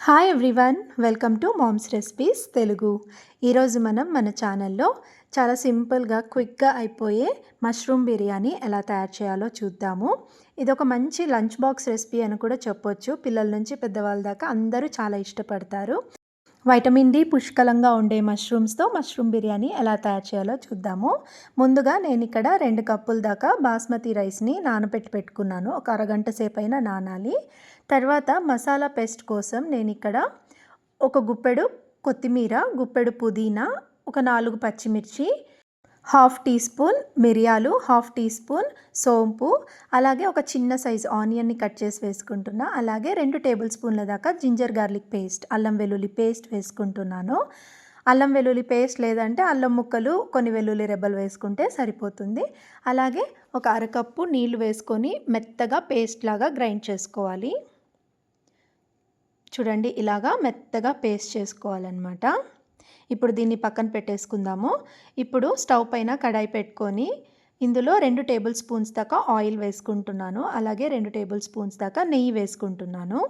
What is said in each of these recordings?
Hi everyone welcome to moms recipes Telugu ఈరోజు మనం మన ఛానల్లో చాలా సింపుల్గా క్విక్గా అయిపోయే మష్రూమ్ బిర్యానీ ఎలా తయారు చేయాలో చూద్దాము. ఇది ఒక మంచి లంచ్ బాక్స్ రెసిపీ అని కూడా చెప్పొచ్చు. పిల్లల నుంచి పెద్దవాళ్ళ దాకా అందరూ చాలా ఇష్టపడతారు. వైటమిన్ డి పుష్కలంగా ఉండే మష్రూమ్స్తో మష్రూమ్ బిర్యానీ ఎలా తయారు చేయాలో చూద్దాము. ముందుగా నేను ఇక్కడ రెండు కప్పుల దాకా బాస్మతి రైస్ని నానబెట్టి పెట్టుకున్నాను. ఒక అరగంట సేపు అయినా నానాలి. తర్వాత మసాలా పేస్ట్ కోసం నేను ఇక్కడ ఒక గుప్పెడు కొత్తిమీర గుప్పెడు పుదీనా ఒక నాలుగు పచ్చిమిర్చి హాఫ్ టీ స్పూన్ మిరియాలు హాఫ్ టీ స్పూన్ సోంపు అలాగే ఒక చిన్న సైజ్ ఆనియన్ని కట్ చేసి వేసుకుంటున్నా. అలాగే రెండు టేబుల్ స్పూన్ల దాకా జింజర్ గార్లిక్ పేస్ట్ అల్లం వెల్లుల్లి పేస్ట్ వేసుకుంటున్నాను. అల్లం వెల్లుల్లి పేస్ట్ లేదంటే అల్లం ముక్కలు కొన్ని వెల్లుల్లి రెబ్బలు వేసుకుంటే సరిపోతుంది. అలాగే ఒక అరకప్పు నీళ్ళు వేసుకొని మెత్తగా పేస్ట్ లాగా గ్రైండ్ చేసుకోవాలి. చూడండి ఇలాగా మెత్తగా పేస్ట్ చేసుకోవాలన్నమాట. ఇప్పుడు దీన్ని పక్కన పెట్టేసుకుందాము. ఇప్పుడు స్టవ్ పైన కడాయి పెట్టుకొని ఇందులో రెండు టేబుల్ స్పూన్స్ దాకా ఆయిల్ వేసుకుంటున్నాను. అలాగే రెండు టేబుల్ స్పూన్స్ దాకా నెయ్యి వేసుకుంటున్నాను.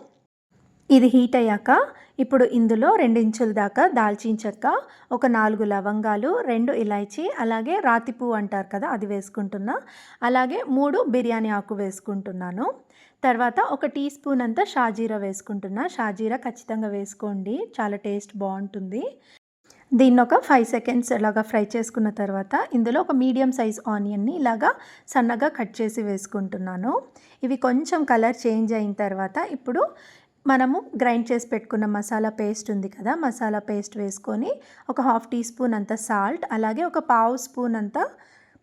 ఇది హీట్ అయ్యాక ఇప్పుడు ఇందులో రెండు ఇంచుల దాకా దాల్చిన చెక్క ఒక నాలుగు లవంగాలు రెండు ఇలాచీ అలాగే రాతి పువ్వు అంటారు కదా అది వేసుకుంటున్నా. అలాగే మూడు బిర్యానీ ఆకు వేసుకుంటున్నాను. తర్వాత ఒక టీ స్పూన్ అంతా షాజీరా వేసుకుంటున్నా. షాజీరా ఖచ్చితంగా వేసుకోండి చాలా టేస్ట్ బాగుంటుంది. దీన్ని ఒక ఫైవ్ సెకండ్స్ ఇలాగా ఫ్రై చేసుకున్న తర్వాత ఇందులో ఒక మీడియం సైజ్ ఆనియన్ని ఇలాగా సన్నగా కట్ చేసి వేసుకుంటున్నాను. ఇవి కొంచెం కలర్ చేంజ్ అయిన తర్వాత ఇప్పుడు మనము గ్రైండ్ చేసి పెట్టుకున్న మసాలా పేస్ట్ ఉంది కదా మసాలా పేస్ట్ వేసుకొని ఒక హాఫ్ టీ స్పూన్ అంత సాల్ట్ అలాగే ఒక పావు స్పూన్ అంత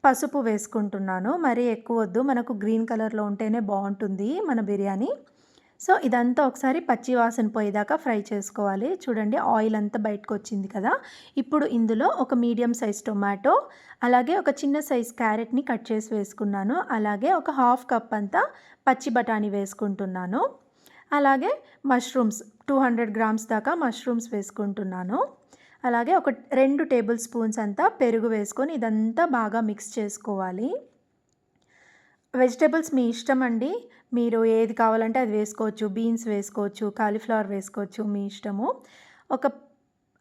పసుపు వేసుకుంటున్నాను. మరీ ఎక్కువ వద్దు మనకు గ్రీన్ కలర్లో ఉంటేనే బాగుంటుంది మన బిర్యానీ. సో ఇదంతా ఒకసారి పచ్చి వాసన పోయేదాకా ఫ్రై చేసుకోవాలి. చూడండి ఆయిల్ అంతా బయటకు వచ్చింది కదా. ఇప్పుడు ఇందులో ఒక మీడియం సైజ్ టొమాటో అలాగే ఒక చిన్న సైజ్ క్యారెట్ని కట్ చేసి వేసుకున్నాను. అలాగే ఒక హాఫ్ కప్ అంతా పచ్చి బఠానీ వేసుకుంటున్నాను. అలాగే మష్రూమ్స్ టూ హండ్రెడ్ గ్రామ్స్ దాకా మష్రూమ్స్ వేసుకుంటున్నాను. అలాగే ఒక రెండు టేబుల్ స్పూన్స్ అంతా పెరుగు వేసుకొని ఇదంతా బాగా మిక్స్ చేసుకోవాలి. వెజిటేబుల్స్ మీ ఇష్టం అండి. మీరు ఏది కావాలంటే అది వేసుకోవచ్చు. బీన్స్ వేసుకోవచ్చు కాలీఫ్లవర్ వేసుకోవచ్చు మీ ఇష్టము. ఒక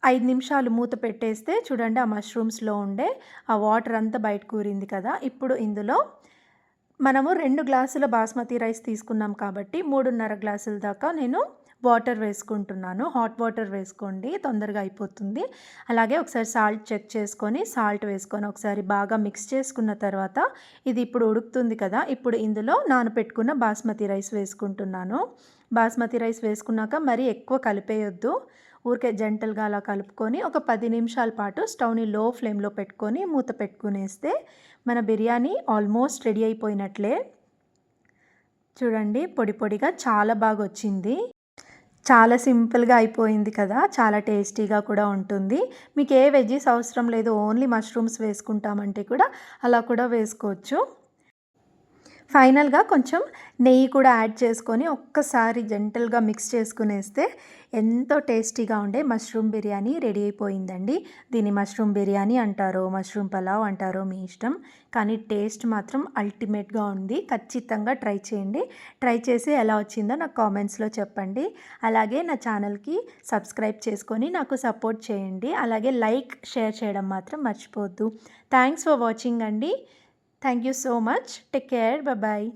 ఐదు నిమిషాలు మూత పెట్టేస్తే చూడండి ఆ మష్రూమ్స్లో ఉండే ఆ వాటర్ అంతా బయట కూరింది కదా. ఇప్పుడు ఇందులో మనము రెండు గ్లాసుల బాస్మతి రైస్ తీసుకున్నాం కాబట్టి మూడున్నర గ్లాసుల దాకా నేను వాటర్ వేసుకుంటున్నాను. హాట్ వాటర్ వేసుకోండి తొందరగా అయిపోతుంది. అలాగే ఒకసారి సాల్ట్ చెక్ చేసుకొని సాల్ట్ వేసుకొని ఒకసారి బాగా మిక్స్ చేసుకున్న తర్వాత ఇది ఇప్పుడు ఉడుకుతుంది కదా ఇప్పుడు ఇందులో నానపెట్టుకున్న బాస్మతి రైస్ వేసుకుంటున్నాను. బాస్మతి రైస్ వేసుకున్నాక మరీ ఎక్కువ కలిపేయొద్దు. ఊరికే జంటల్గా అలా కలుపుకొని ఒక పది నిమిషాల పాటు స్టవ్ని లో ఫ్లేమ్లో పెట్టుకొని మూత పెట్టుకునేస్తే మన బిర్యానీ ఆల్మోస్ట్ రెడీ అయిపోయినట్లే. చూడండి పొడి పొడిగా చాలా బాగా వచ్చింది చాలా సింపుల్గా అయిపోయింది కదా చాలా టేస్టీగా కూడా ఉంటుంది. మీకు ఏ వెజ్జీస్ అవసరం లేదు ఓన్లీ మష్రూమ్స్ వేసుకుంటామంటే కూడా అలా కూడా వేసుకోవచ్చు. ఫైనల్గా కొంచెం నెయ్యి కూడా యాడ్ చేసుకొని ఒక్కసారి జెంటల్గా మిక్స్ చేసుకునేస్తే ఎంతో టేస్టీగా ఉండే మష్రూమ్ బిర్యానీ రెడీ అయిపోయిందండి. దీన్ని మష్రూమ్ బిర్యానీ అంటారో మష్రూమ్ పలావ్ అంటారో మీ ఇష్టం. కానీ టేస్ట్ మాత్రం అల్టిమేట్గా ఉంది. ఖచ్చితంగా ట్రై చేయండి. ట్రై చేసి ఎలా వచ్చిందో నాకు కామెంట్స్లో చెప్పండి. అలాగే నా ఛానల్కి సబ్స్క్రైబ్ చేసుకొని నాకు సపోర్ట్ చేయండి. అలాగే లైక్ షేర్ చేయడం మాత్రం మర్చిపోవద్దు. థ్యాంక్స్ ఫర్ వాచింగ్ అండి. Thank you so much. Take care. Bye bye.